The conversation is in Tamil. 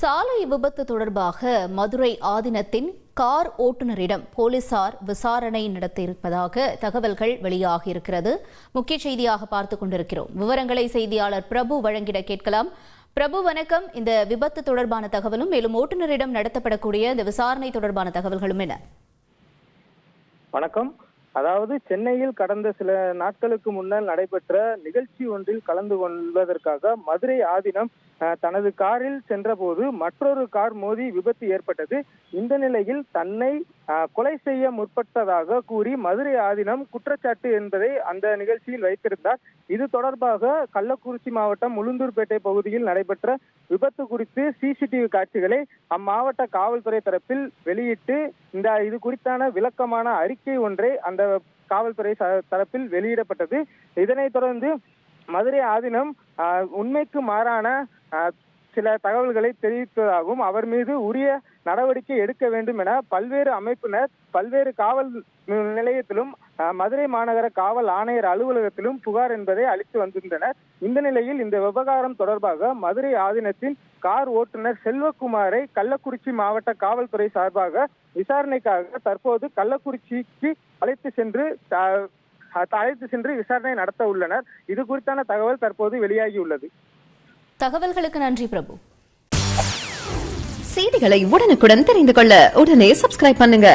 சாலை விபத்து தொடர்பாக மதுரை ஆதினத்தின் கார் ஓட்டுநரிடம் போலீசார் விசாரணை நடத்தியிருப்பதாக தகவல்கள் வெளியாகியிருக்கிறது முக்கிய செய்தியாக பார்த்துக் கொண்டிருக்கிறோம். விவரங்களை செய்தியாளர் பிரபு வழங்கிட கேட்கலாம். பிரபு வணக்கம். இந்த விபத்து தொடர்பான தகவலும் மேலும் ஓட்டுநரிடம் நடத்தப்படக்கூடிய இந்த விசாரணை தொடர்பான தகவல்களும் என்ன? வணக்கம். அதாவது சென்னையில் கடந்த சில நாட்களுக்கு முன்னர் நடைபெற்ற நிகழ்ச்சி ஒன்றில் கலந்து கொள்வதற்காக மதுரை ஆதீனம் அஹ், தனது காரில் சென்றபோது மற்றொரு கார் மோதி விபத்து ஏற்பட்டது. இந்த நிலையில் தன்னை கொலை செய்ய முற்பட்டதாக கூறி மதுரை ஆதீனம் குற்றச்சாட்டு என்பதை அந்த நிகழ்ச்சியில் வைத்திருந்தார். இது தொடர்பாக கள்ளக்குறிச்சி மாவட்டம் உளுந்தூர்பேட்டை பகுதியில் நடைபெற்ற விபத்து குறித்து சிசிடிவி காட்சிகளை அம்மாவட்ட காவல்துறை தரப்பில் வெளியிட்டு இந்த இது குறித்தான விளக்கமான அறிக்கை ஒன்றை அந்த காவல்துறை ச- தரப்பில் வெளியிடப்பட்டது. இதனைத் தொடர்ந்து மதுரை ஆதீனம் உண்மைக்கு மாறான சில தகவல்களை தெரிவித்ததாகவும் அவர் மீது உரிய நடவடிக்கை எடுக்க வேண்டும் என பல்வேறு அமைப்பினர் பல்வேறு காவல் நிலையத்திலும் மதுரை மாநகர காவல் ஆணையர் அலுவலகத்திலும் புகார் என்பதை அளித்து வந்திருந்தனர். இந்த நிலையில் இந்த விவகாரம் தொடர்பாக மதுரை ஆதீனத்தின் கார் ஓட்டுநர் செல்வகுமாரை கள்ளக்குறிச்சி மாவட்ட காவல்துறை சார்பாக விசாரணைக்காக தற்போது கள்ளக்குறிச்சிக்கு அழைத்து சென்று அழைத்து சென்று விசாரணை நடத்த உள்ளனர். இது குறித்தான தகவல் தற்போது வெளியாகியுள்ளது. தகவல்களுக்கு நன்றி பிரபு. செய்திகளை உடனுக்குடன் தெரிந்து கொள்ள உடனே சப்ஸ்கிரைப் பண்ணுங்க.